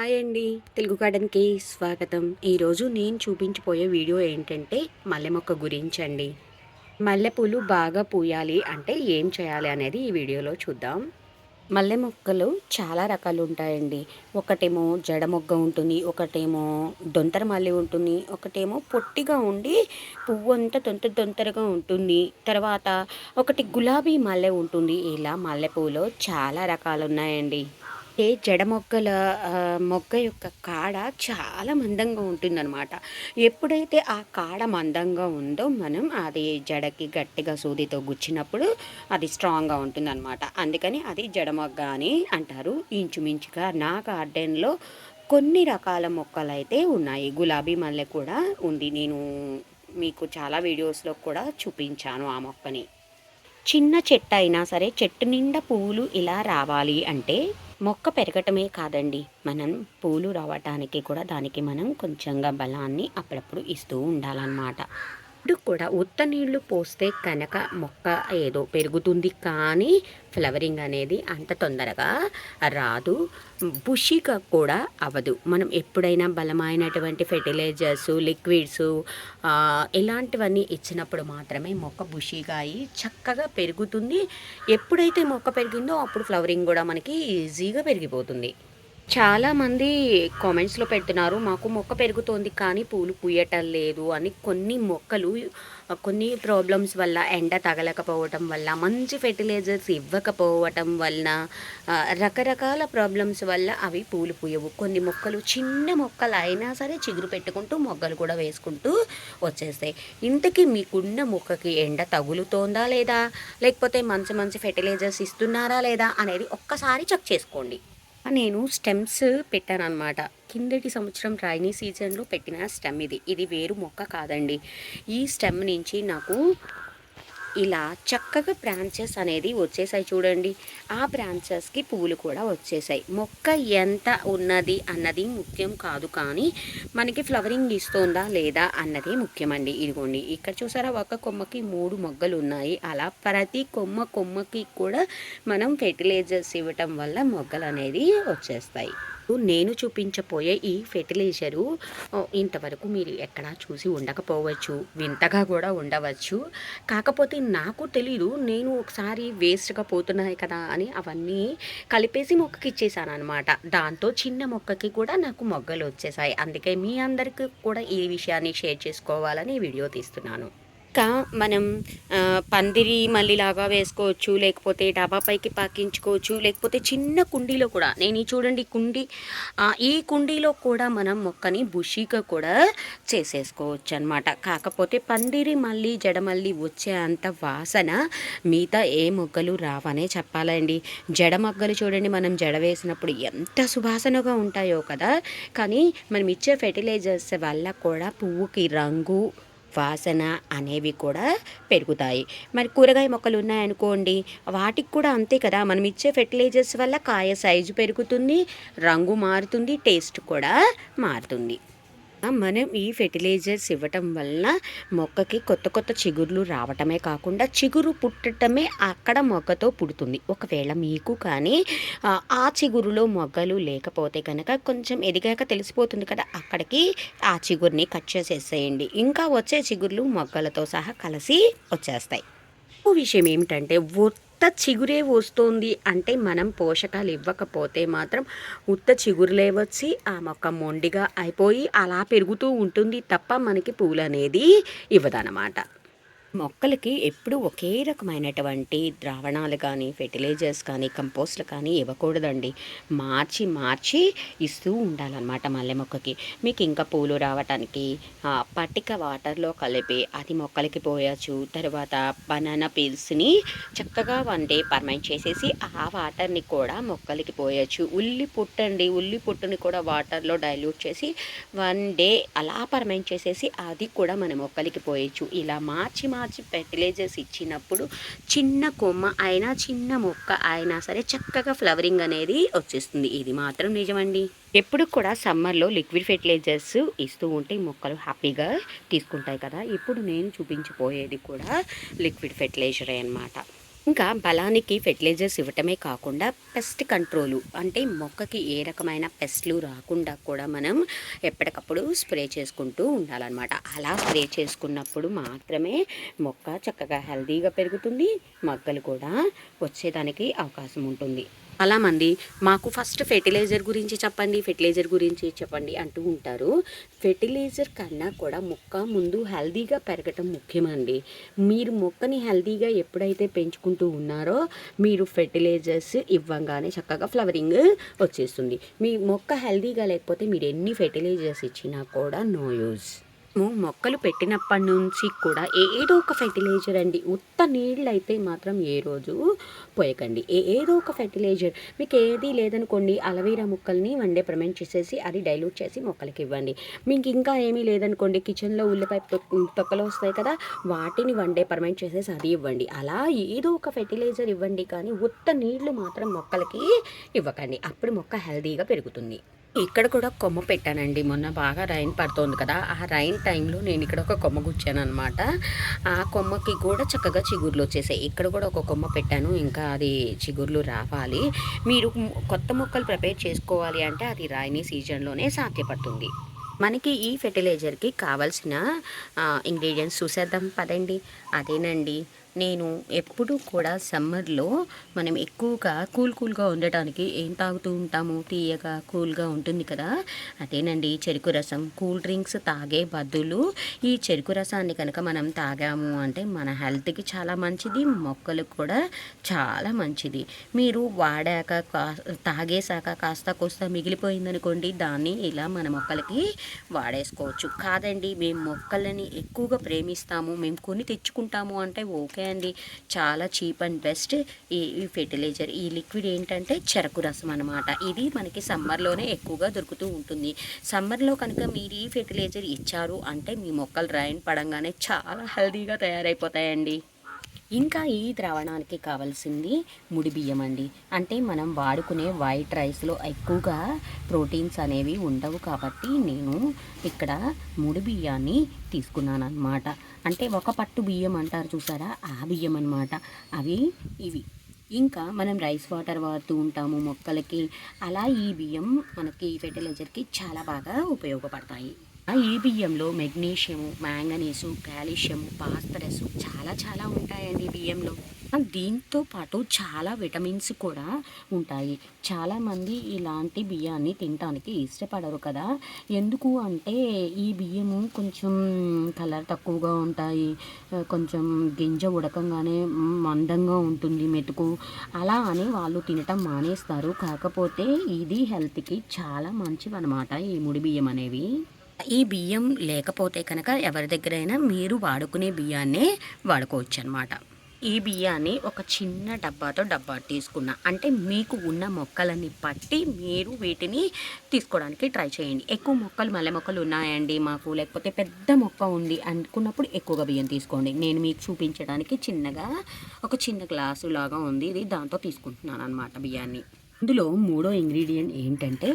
Hi అండి. తెలుగు గార్డెన్కి స్వాగతం. ఈరోజు నేను చూపించిపోయే వీడియో ఏంటంటే మల్లె మొక్క గురించి అండి మల్లెపూలు బాగా పూయాలి అంటే ఏం చేయాలి అనేది ఈ వీడియోలో చూద్దాం. మల్లె మొక్కలు చాలా రకాలు ఉంటాయండి. ఒకటేమో జడ మొగ్గ ఉంటుంది ఒకటేమో దొంతర మల్లె ఉంటుంది ఒకటేమో పొట్టిగా ఉండి పువ్వు అంతా దొంత దొంతరగా ఉంటుంది. తర్వాత ఒకటి గులాబీ మల్లె ఉంటుంది. ఇలా మల్లెపూలో చాలా రకాలు ఉన్నాయండి. ఏ జడ మొగ్గల మొక్క మొగ్గ యొక్క కాడ చాలా మందంగా ఉంటుందన్నమాట. ఎప్పుడైతే ఆ కాడ మందంగా ఉందో మనం అది జడకి గట్టిగా సూదితో గుచ్చినప్పుడు అది స్ట్రాంగ్గా ఉంటుందన్నమాట. అందుకని అది జడ మొగ్గ అని అంటారు. ఇంచుమించుగా నా గార్డెన్లో కొన్ని రకాల మొక్కలు అయితే ఉన్నాయి. గులాబీ మల్లె కూడా ఉంది. నేను మీకు చాలా వీడియోస్లో కూడా చూపించాను ఆ మొక్కని. చిన్న చెట్టు అయినా సరే చెట్టు నిండా పువ్వులు ఇలా రావాలి అంటే మొక్క పెరగటమే కాదండి. మనం పూలు రావటానికి కూడా దానికి మనం కొంచెంగా బలాన్ని అప్పుడప్పుడు ఇస్తూ ఉండాలన్నమాట. ఎప్పుడు కూడా ఉత్త నీళ్ళు పోస్తే కనుక మొక్క ఏదో పెరుగుతుంది కానీ ఫ్లవరింగ్ అనేది అంత తొందరగా రాదు. బుషిగా కూడా అవ్వదు. మనం ఎప్పుడైనా బలమైనటువంటి ఫెర్టిలైజర్స్ లిక్విడ్స్ ఇలాంటివన్నీ ఇచ్చినప్పుడు మాత్రమే మొక్క బుషిగా అయ్యి చక్కగా పెరుగుతుంది. ఎప్పుడైతే మొక్క పెరిగిందో అప్పుడు ఫ్లవరింగ్ కూడా మనకి ఈజీగా పెరిగిపోతుంది. చాలామంది కామెంట్స్లో పెడుతున్నారు మాకు మొక్క పెరుగుతోంది కానీ పూలు పూయటం లేదు అని కొన్ని మొక్కలు కొన్ని ప్రాబ్లమ్స్ వల్ల ఎండ తగలకపోవటం వల్ల మంచి ఫెర్టిలైజర్స్ ఇవ్వకపోవటం వలన రకరకాల ప్రాబ్లమ్స్ వల్ల అవి పూలు పూయవు. కొన్ని మొక్కలు చిన్న మొక్కలు అయినా సరే చిగురు పెట్టుకుంటూ మొగ్గలు కూడా వేసుకుంటూ వచ్చేస్తాయి. ఇంతకీ మీకున్న మొక్కకి ఎండ తగులుతోందా లేదా? లేకపోతే మంచి మంచి ఫెర్టిలైజర్స్ ఇస్తున్నారా లేదా? అనేది ఒక్కసారి చెక్ చేసుకోండి. నేను స్టెమ్స్ పెట్టాను అనమాట కిందటి సంవత్సరం రైనీ సీజన్లో పెట్టిన స్టెమ్ ఇది. ఇది వేరు మొక్క కాదండి. ఈ స్టెమ్ నుంచి నాకు ఇలా చక్కగా బ్రాంచెస్ అనేది వచ్చేసాయి చూడండి. ఆ బ్రాంచెస్కి పువ్వులు కూడా వచ్చేసాయి. మొక్క ఎంత ఉన్నది అన్నది ముఖ్యం కాదు కానీ మనకి ఫ్లవరింగ్ ఇస్తుందా లేదా అన్నది ముఖ్యమండి. ఇదిగోండి ఇక్కడ చూసారా? ఒక కొమ్మకి మూడు మొగ్గలు ఉన్నాయి. అలా ప్రతి కొమ్మ కొమ్మకి కూడా మనం ఫెర్టిలైజర్స్ ఇవ్వటం వల్ల మొగ్గలు అనేది వచ్చేస్తాయి. నేను చూపించబోయే ఈ ఫెర్టిలైజరు ఇంతవరకు మీరు ఎక్కడా చూసి ఉండకపోవచ్చు వింతగా కూడా ఉండవచ్చు. కాకపోతే నాకు తెలీదు నేను ఒకసారి వేస్ట్గా పోతున్నాయి కదా అని అవన్నీ కలిపేసి మొక్కకి ఇచ్చేసాను అనమాట దాంతో చిన్న మొక్కకి కూడా నాకు మొగ్గలు వచ్చేసాయి. అందుకే మీ అందరికీ కూడా ఈ విషయాన్ని షేర్ చేసుకోవాలని వీడియో తీస్తున్నాను. ఇంకా మనం పందిరి మల్లిలాగా వేసుకోవచ్చు లేకపోతే డాబా పైకి పాకించుకోవచ్చు లేకపోతే చిన్న కుండీలో కూడా నేను చూడండి కుండీ ఈ కుండీలో కూడా మనం మొక్కని బుషిగా కూడా చేసేసుకోవచ్చు అనమాట కాకపోతే పందిరి మళ్ళీ జడమల్లి వచ్చే అంత వాసన మిగతా ఏ మొగ్గలు రావనే చెప్పాలండి. జడ మొగ్గలు చూడండి మనం జడ వేసినప్పుడు ఎంత సువాసనగా ఉంటాయో కదా. కానీ మనం ఇచ్చే ఫెర్టిలైజర్స్ వల్ల కూడా పువ్వుకి రంగు వాసన అనేవి కూడా పెరుగుతాయి. మరి కూరగాయ మొక్కలు ఉన్నాయనుకోండి వాటికి కూడా అంతే కదా మనం ఇచ్చే ఫెర్టిలైజర్స్ వల్ల కాయ సైజు పెరుగుతుంది రంగు మారుతుంది టేస్ట్ కూడా మారుతుంది. మనం ఈ ఫెర్టిలైజర్స్ ఇవ్వటం వలన మొక్కకి కొత్త కొత్త చిగుర్లు రావటమే కాకుండా చిగురు పుట్టటమే అక్కడ మొగ్గతో పుడుతుంది. ఒకవేళ మీకు కానీ ఆ, చిగురులో మొగ్గలు లేకపోతే కనుక కొంచెం ఎదిగాక తెలిసిపోతుంది కదా అక్కడికి ఆ చిగురిని కట్ చేసేసేయండి. ఇంకా వచ్చే చిగుర్లు మొగ్గలతో సహా కలిసి వచ్చేస్తాయి. విషయం ఏమిటంటే ఉత్త చిగురే వస్తుంది. అంటే మనం పోషకాలు ఇవ్వకపోతే మాత్రం ఉత్త చిగురులే వచ్చి ఆ మొక్క మొండిగా అయిపోయి అలా పెరుగుతూ ఉంటుంది తప్ప మనకి పూలు అనేది ఇవ్వదన్నమాట. మొక్కలకి ఎప్పుడు ఒకే రకమైనటువంటి ద్రావణాలు కానీ ఫెర్టిలైజర్స్ కానీ కంపోస్ట్లు కానీ ఇవ్వకూడదండి. మార్చి మార్చి ఇస్తూ ఉండాలన్నమాట మల్లె మొక్కకి. మీకు ఇంకా పూలు రావటానికి పట్టిక వాటర్లో కలిపి అది మొక్కలకి పోయచ్చు. తర్వాత బనానా పీల్స్ని చక్కగా వన్ డే పర్మైన్ చేసేసి ఆ వాటర్ని కూడా మొక్కలకి పోయచ్చు. ఉల్లి పుట్టండి ఉల్లి పుట్టుని కూడా వాటర్లో డైల్యూట్ చేసి వన్ డే అలా పర్మైన్ చేసేసి అది కూడా మన మొక్కలకి పోయచ్చు. ఇలా మార్చి మార్చి ఫెర్టిలైజర్స్ ఇచ్చినప్పుడు చిన్న కొమ్మ అయినా చిన్న మొక్క అయినా సరే చక్కగా ఫ్లవరింగ్ అనేది వచ్చేస్తుంది. ఇది మాత్రం నిజమండి. ఎప్పుడు కూడా సమ్మర్లో లిక్విడ్ ఫెర్టిలైజర్స్ ఇస్తూ ఉంటే మొక్కలు హ్యాపీగా తీసుకుంటాయి కదా. ఇప్పుడు నేను చూపించిపోయేది కూడా లిక్విడ్ ఫెర్టిలైజరే అనమాట ఇంకా బలానికి ఫెర్టిలైజర్స్ ఇవ్వటమే కాకుండా పెస్ట్ కంట్రోలు అంటే మొక్కకి ఏ రకమైన పెస్ట్లు రాకుండా కూడా మనం ఎప్పటికప్పుడు స్ప్రే చేసుకుంటూ ఉండాలన్నమాట. అలా స్ప్రే చేసుకున్నప్పుడు మాత్రమే మొక్క చక్కగా హెల్తీగా పెరుగుతుంది మొక్కలు కూడా వచ్చేదానికి అవకాశం ఉంటుంది. అలామండి. మాకు ఫస్ట్ ఫెర్టిలైజర్ గురించి చెప్పండి ఫెర్టిలైజర్ గురించి చెప్పండి అంటూ ఉంటారు. ఫెర్టిలైజర్ కన్నా కూడా మొక్క ముందు హెల్దీగా పెరగటం ముఖ్యమండి. మీరు మొక్కని హెల్దీగా ఎప్పుడైతే పెంచుకుంటూ ఉన్నారో మీరు ఫెర్టిలైజర్స్ ఇవ్వంగానే చక్కగా ఫ్లవరింగ్ వచ్చేస్తుంది. మీ మొక్క హెల్దీగా లేకపోతే మీరు ఎన్ని ఫెర్టిలైజర్స్ ఇచ్చినా కూడా నో యూజ్. మొక్కలు పెట్టినప్పటి నుంచి కూడా ఏదో ఒక ఫెర్టిలైజర్ అండి. ఉత్త నీళ్ళు అయితే మాత్రం ఏ రోజు పోయకండి. ఏ ఏదో ఒక ఫెర్టిలైజర్. మీకు ఏది లేదనుకోండి అలవీరా ముక్కల్ని వన్ డే ప్రమెంట్ చేసేసి అది డైల్యూట్ చేసి మొక్కలకి ఇవ్వండి. మీకు ఇంకా ఏమీ లేదనుకోండి కిచెన్లో ఉల్లిపాయ తొక్కలు వస్తాయి కదా వాటిని వన్ డే పర్మెంట్ చేసేసి అది ఇవ్వండి. అలా ఏదో ఒక ఫెర్టిలైజర్ ఇవ్వండి కానీ ఉత్త నీళ్ళు మాత్రం మొక్కలకి ఇవ్వకండి. అప్పుడు మొక్క హెల్తీగా పెరుగుతుంది. ఇక్కడ కూడా కొమ్మ పెట్టానండి. మొన్న బాగా రైన్ పడుతోంది కదా. ఆ రైన్ టైంలో నేను ఇక్కడ ఒక కొమ్మ గుచ్చాను అనమాట ఆ కొమ్మకి కూడా చక్కగా చిగుర్లు వచ్చేసాయి. ఇక్కడ కూడా ఒక కొమ్మ పెట్టాను. ఇంకా అది చిగుర్లు రావాలి. మీరు కొత్త మొక్కలు ప్రిపేర్ చేసుకోవాలి అంటే అది రైనీ సీజన్లోనే సాధ్యపడుతుంది. మనకి ఈ ఫెర్టిలైజర్కి కావాల్సిన ఇంగ్రీడియంట్స్ చూసేద్దాం. పదండి. అదేనండి. నేను ఎప్పుడూ కూడా సమ్మర్లో మనం ఎక్కువగా కూల్ కూల్గా ఉండటానికి ఏం తాగుతూ ఉంటాము? తీయగా కూల్గా ఉంటుంది కదా. అదేనండి చెరుకు రసం. కూల్ డ్రింక్స్ తాగే బదులు ఈ చెరుకు రసాన్ని కనుక మనం తాగాము అంటే మన హెల్త్కి చాలా మంచిది మొక్కలకు కూడా చాలా మంచిది. మీరు వాడాక కా తాగేసాక కాస్త కోస్త మిగిలిపోయిందనుకోండి దాన్ని ఇలా మన మొక్కలకి వాడేసుకోవచ్చు. కాదండి మేము మొక్కలని ఎక్కువగా ప్రేమిస్తాము మేము కొని తెచ్చుకుంటాము అంటే ఓకే అండి. చాలా చీప్ అండ్ బెస్ట్ ఈ ఫెర్టిలైజర్. ఈ లిక్విడ్ ఏంటంటే చెరకు రసం అనమాట ఇది మనకి సమ్మర్లోనే ఎక్కువగా దొరుకుతూ ఉంటుంది. సమ్మర్లో కనుక మీరు ఈ ఫెర్టిలైజర్ ఇచ్చారు అంటే మీ మొక్కలు రైన్ పడంగానే చాలా హెల్దీగా తయారైపోతాయండి. ఇంకా ఈ ద్రావణానికి కావాల్సింది ముడి బియ్యం అండి. అంటే మనం వాడుకునే వైట్ రైస్లో ఎక్కువగా ప్రోటీన్స్ అనేవి ఉండవు కాబట్టి నేను ఇక్కడ ముడి బియ్యాన్ని తీసుకున్నాను అనమాట అంటే ఒక పట్టు బియ్యం అంటారు చూసారా? ఆ బియ్యం అనమాట అవి ఇవి. ఇంకా మనం రైస్ వాటర్ వాడుతూ ఉంటాము మొక్కలకి. అలా ఈ బియ్యం మనకి ఫెర్టిలైజర్కి చాలా బాగా ఉపయోగపడతాయి. ఆ ఈ బియ్యంలో మెగ్నీషియము మ్యాంగనీసు కాల్షియము పాస్పరస్ చాలా చాలా ఉంటాయండి బియ్యంలో. దీంతో పాటు చాలా విటమిన్స్ కూడా ఉంటాయి. చాలామంది ఇలాంటి బియ్యాన్ని తినడానికి ఇష్టపడరు కదా. ఎందుకు అంటే ఈ బియ్యము కొంచెం కలర్ తక్కువగా ఉంటాయి. కొంచెం గింజ ఉడకంగానే మందంగా ఉంటుంది మెతుకు. అలా అని వాళ్ళు తినటం మానేస్తారు. కాకపోతే ఇది హెల్త్కి చాలా మంచివన్నమాట ఈ ముడి బియ్యం అనేవి. ఈ బియ్యం లేకపోతే కనుక ఎవరి దగ్గరైనా మీరు వాడుకునే బియ్యాన్నే వాడుకోవచ్చు అనమాట ఈ బియ్యాన్ని ఒక చిన్న డబ్బాతో డబ్బా తీసుకున్నా. అంటే మీకు ఉన్న మొక్కలని పట్టి మీరు వీటిని తీసుకోవడానికి ట్రై చేయండి. ఎక్కువ మొక్కలు మల్లె మొక్కలు ఉన్నాయండి మాకు. లేకపోతే పెద్ద మొక్క ఉంది అనుకున్నప్పుడు ఎక్కువగా బియ్యం తీసుకోండి. నేను మీకు చూపించడానికి చిన్నగా ఒక చిన్న గ్లాసు లాగా ఉంది. ఇది దాంతో తీసుకుంటున్నాను అనమాట బియ్యాన్ని. ఇందులో మూడో ఇంగ్రీడియంట్ ఏంటంటే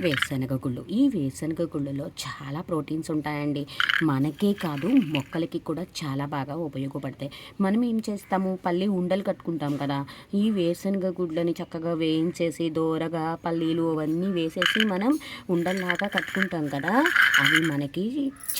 వేరుశనగ గుళ్ళు. ఈ వేరుశనగ గుళ్ళలో చాలా ప్రోటీన్స్ ఉంటాయండి. మనకే కాదు మొక్కలకి కూడా చాలా బాగా ఉపయోగపడతాయి. మనం ఏం చేస్తాము? పల్లి ఉండలు కట్టుకుంటాం కదా. ఈ వేరుశనగ గుడ్లని చక్కగా వేయించేసి దోరగా పల్లీలు అవన్నీ వేసేసి మనం ఉండల్లాగా కట్టుకుంటాం కదా. అవి మనకి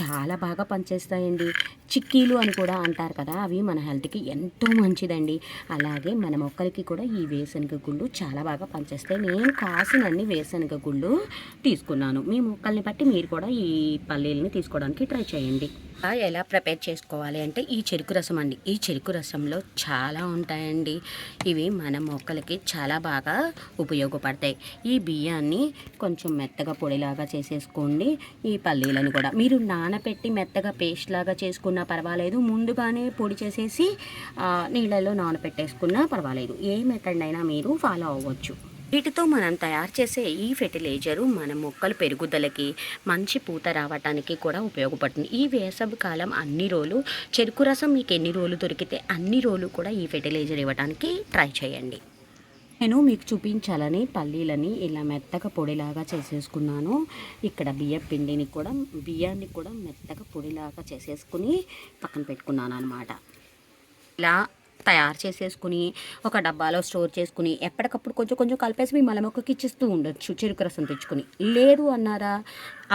చాలా బాగా పనిచేస్తాయండి. చిక్కీలు అని కూడా అంటారు కదా. అవి మన హెల్త్కి ఎంతో మంచిదండి. అలాగే మన మొక్కలకి కూడా ఈ వేరుశనగ గుళ్ళు చాలా బాగా పనిచేస్తాయి. నేను కాసినన్ని వేరుశనగ గుళ్ళు తీసుకున్నాను. మీ మొక్కల్ని బట్టి మీరు కూడా ఈ పల్లీలని తీసుకోవడానికి ట్రై చేయండి. ఎలా ప్రిపేర్ చేసుకోవాలి అంటే ఈ చెరుకు రసం అండి. ఈ చెరుకు రసంలో చాలా ఉంటాయండి. ఇవి మన మొక్కలకి చాలా బాగా ఉపయోగపడతాయి. ఈ బియ్యాన్ని కొంచెం మెత్తగా పొడిలాగా చేసేసుకోండి. ఈ పల్లీలను కూడా. మీరు నానబెట్టి మెత్తగా పేస్ట్ లాగా చేసుకున్నా పర్వాలేదు. ముందుగానే పొడి చేసేసి నీళ్ళలో నానబెట్టేసుకున్నా పర్వాలేదు. ఏ మెథడ్ అయినా మీరు ఫాలో అవ్వచ్చు. వీటితో మనం తయారు చేసే ఈ ఫెర్టిలైజరు మన మొక్కల పెరుగుదలకి మంచి పూత రావటానికి కూడా ఉపయోగపడుతుంది. ఈ వేసవి కాలం అన్ని రోజులు చెరుకు రసం మీకు ఎన్ని రోజులు దొరికితే అన్ని రోజులు కూడా ఈ ఫెర్టిలైజర్ ఇవ్వడానికి ట్రై చేయండి. నేను మీకు చూపించాలని పల్లీలని ఇలా మెత్తగా పొడిలాగా చేసేసుకున్నాను. ఇక్కడ బియ్య పిండిని కూడా బియ్యాన్ని కూడా మెత్తగా పొడిలాగా చేసేసుకుని పక్కన పెట్టుకున్నాను అనమాట ఇలా తయారు చేసేసుకుని ఒక డబ్బాలో స్టోర్ చేసుకుని ఎప్పటికప్పుడు కొంచెం కొంచెం కలిపేసి మీ మలమొక్కకి ఇచ్చిస్తూ ఉండొచ్చు చెరుకు రసం తెచ్చుకుని. లేదు అన్నారా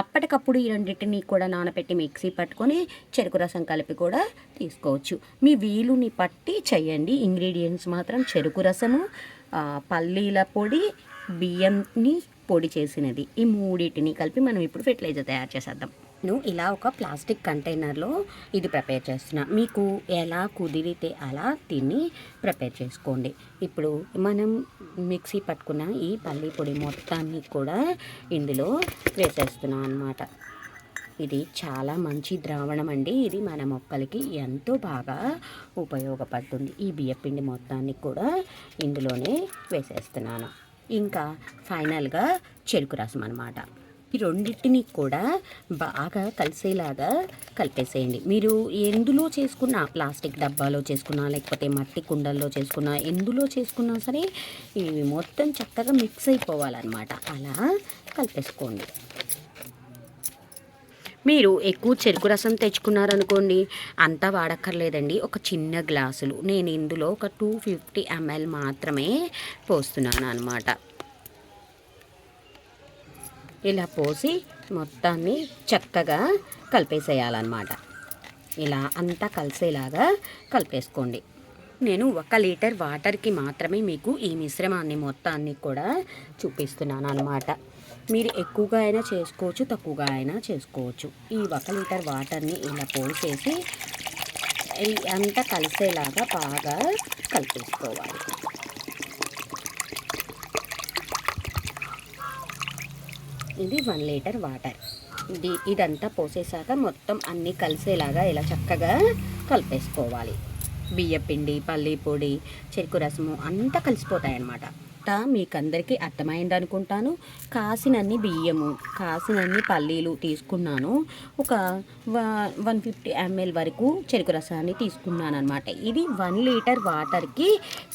అప్పటికప్పుడు ఈ రెండింటిని కూడా నానబెట్టి మిక్సీ పట్టుకొని చెరుకు రసం కలిపి కూడా తీసుకోవచ్చు. మీ వీలుని పట్టి చేయండి. ఇంగ్రీడియంట్స్ మాత్రం చెరుకు రసము పల్లీల పొడి బియ్యంని పొడి చేసినది. ఈ మూడింటిని కలిపి మనం ఇప్పుడు ఫెర్టిలైజర్ తయారు చేసేద్దాం. నేను ఇలా ఒక ప్లాస్టిక్ కంటైనర్లో ఇది ప్రిపేర్ చేస్తున్నా. మీకు ఎలా కుదిరితే అలా తిని ప్రిపేర్ చేసుకోండి. ఇప్పుడు మనం మిక్సీ పట్టుకున్న ఈ పల్లి పొడి మొత్తాన్ని కూడా ఇందులో వేసేస్తున్నాం అన్నమాట. ఇది చాలా మంచి ద్రావణం అండి. ఇది మన మొక్కలకి ఎంతో బాగా ఉపయోగపడుతుంది. ఈ బియ్యపిండి మొత్తాన్ని కూడా ఇందులోనే వేసేస్తున్నాను. ఇంకా ఫైనల్గా చెరుకు రసం అనమాట ఈ రెండింటిని కూడా బాగా కలిసేలాగా కలిపేసేయండి. మీరు ఎందులో చేసుకున్నా ప్లాస్టిక్ డబ్బాలో చేసుకున్నా లేకపోతే మట్టి కుండల్లో చేసుకున్నా ఎందులో చేసుకున్నా సరే ఇవి మొత్తం చక్కగా మిక్స్ అయిపోవాలన్నమాట. అలా కలిపేసుకోండి. మీరు ఎక్కువ చెరుకు రసం తెచ్చుకున్నారనుకోండి అంతా వాడక్కర్లేదండి. ఒక చిన్న గ్లాసులు. నేను ఇందులో ఒక టూ ఫిఫ్టీ ఎంఎల్ మాత్రమే పోస్తున్నాను అనమాట ఇలా పోసి మొత్తాన్ని చక్కగా కలిపేసేయాలన్నమాట. ఇలా అంతా కలిసేలాగా కలిపేసుకోండి. నేను ఒక లీటర్ వాటర్కి మాత్రమే మీకు ఈ మిశ్రమాన్ని మొత్తాన్ని కూడా చూపిస్తున్నాను అనమాట మీరు ఎక్కువగా అయినా చేసుకోవచ్చు తక్కువగా అయినా చేసుకోవచ్చు. ఈ ఒక లీటర్ వాటర్ని ఇలా పోసేసి అంతా కలిసేలాగా బాగా కలిపేసుకోవాలి. ఇది వన్ లీటర్ వాటర్. ఇది ఇదంతా పోసేసాక మొత్తం అన్నీ కలిసేలాగా ఇలా చక్కగా కలిపేసుకోవాలి. బియ్యపిండి పల్లి పొడి చెరుకు రసము అంతా కలిసిపోతాయి అన్నమాట మీకు అందరికీ అర్థమైంది అనుకుంటాను కాసినన్ని బియ్యము కాసినన్ని పల్లీలు తీసుకున్నాను. ఒక వన్ ఫిఫ్టీ ఎంఎల్ వరకు చెరుకు రసాన్ని తీసుకున్నాను అనమాట ఇది వన్ లీటర్ వాటర్కి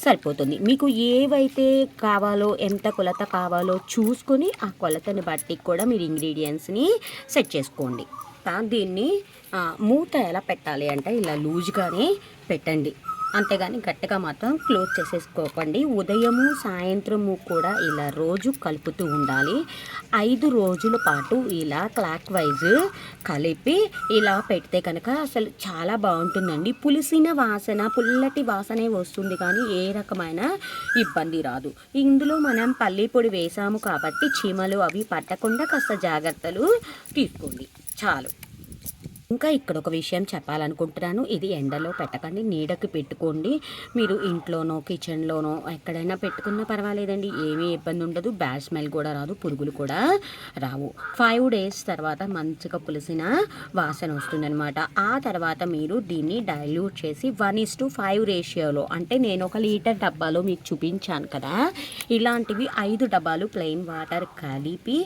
సరిపోతుంది. మీకు ఏవైతే కావాలో ఎంత కొలత కావాలో చూసుకొని ఆ కొలతని బట్టి కూడా మీరు ఇంగ్రీడియంట్స్ని సెట్ చేసుకోండి. దీన్ని మూత ఎలా పెట్టాలి అంటే ఇలా లూజ్గానే పెట్టండి. అంతేగాని గట్టిగా మాత్రం క్లోజ్ చేసేసుకోకండి. ఉదయము సాయంత్రము కూడా ఇలా రోజు కలుపుతూ ఉండాలి. ఐదు రోజుల పాటు ఇలా క్లాక్ వైజ్ కలిపి ఇలా పెడితే కనుక అసలు చాలా బాగుంటుందండి. పులిసిన వాసన పుల్లటి వాసనే వస్తుంది కానీ ఏ రకమైన ఇబ్బంది రాదు. ఇందులో మనం పల్లి పొడి వేసాము కాబట్టి చీమలు అవి పట్టకుండా కాస్త జాగ్రత్తలు తీసుకోండి. చాలు. ఇంకా ఇక్కడ ఒక విషయం చెప్పాలనుకుంటున్నాను. ఇది ఎండలో పెట్టకండి నీడకి పెట్టుకోండి. మీరు ఇంట్లోనో కిచెన్లోనో ఎక్కడైనా పెట్టుకున్నా పర్వాలేదండి ఏమీ ఇబ్బంది ఉండదు. బ్యాడ్ స్మెల్ కూడా రాదు పురుగులు కూడా రావు. ఫైవ్ డేస్ తర్వాత మంచిగా పులిసిన వాసన వస్తుందన్నమాట. ఆ తర్వాత మీరు దీన్ని డైల్యూట్ చేసి వన్ ఇస్ టు ఫైవ్ రేషియోలో అంటే నేను ఒక లీటర్ డబ్బాలో మీకు చూపించాను కదా ఇలాంటివి ఐదు డబ్బాలు ప్లెయిన్ వాటర్ కలిపి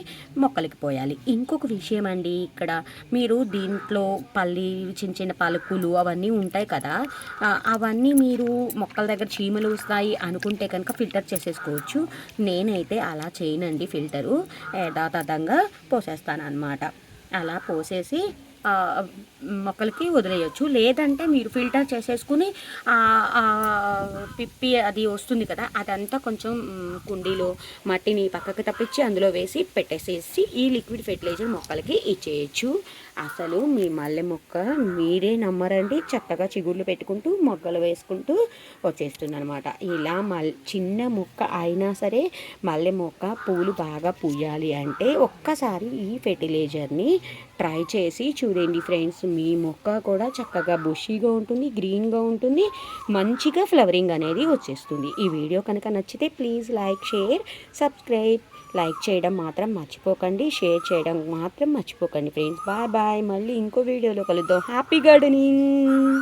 మొక్కలకి పోయాలి. ఇంకొక విషయం అండి ఇక్కడ మీరు దీంట్లో పల్లి చిన్న చిన్న పలుకులు అవన్నీ ఉంటాయి కదా. అవన్నీ మీరు మొక్కల దగ్గర చీమలు వస్తాయి అనుకుంటే కనుక ఫిల్టర్ చేసేసుకోవచ్చు. నేనైతే అలా చేయనండి ఫిల్టరు. యథాతథంగా పోసేస్తాను అనమాట అలా పోసేసి మొక్కలకి వదిలేయచ్చు. లేదంటే మీరు ఫిల్టర్ చేసేసుకుని పిప్పి అది వస్తుంది కదా అదంతా కొంచెం కుండీలో మట్టిని పక్కకు తప్పించి అందులో వేసి పెట్టేసేసి ఈ లిక్విడ్ ఫెర్టిలైజర్ మొక్కలకి ఇచ్చేయచ్చు. అసలు మీ మల్లె మొక్క మీరే నమ్మరండి. చక్కగా చిగుర్లు పెట్టుకుంటూ మొగ్గలు వేసుకుంటూ వచ్చేస్తుంది అనమాట ఇలా మల్ చిన్న మొక్క అయినా సరే మల్లె మొక్క పూలు బాగా పూయాలి అంటే ఒక్కసారి ఈ ఫెర్టిలైజర్ని ట్రై చేసి చూడండి ఫ్రెండ్స్. మీ మొక్క కూడా చక్కగా బుషీగా ఉంటుంది గ్రీన్గా ఉంటుంది మంచిగా ఫ్లవరింగ్ అనేది వచ్చేస్తుంది. ఈ వీడియో కనుక నచ్చితే please like share subscribe. Like చేయడం మాత్రం మర్చిపోకండి షేర్ చేయడం మాత్రం మర్చిపోకండి ఫ్రెండ్స్. Bye bye. మళ్ళీ ఇంకో వీడియోలో కలుద్దాం. Happy gardening.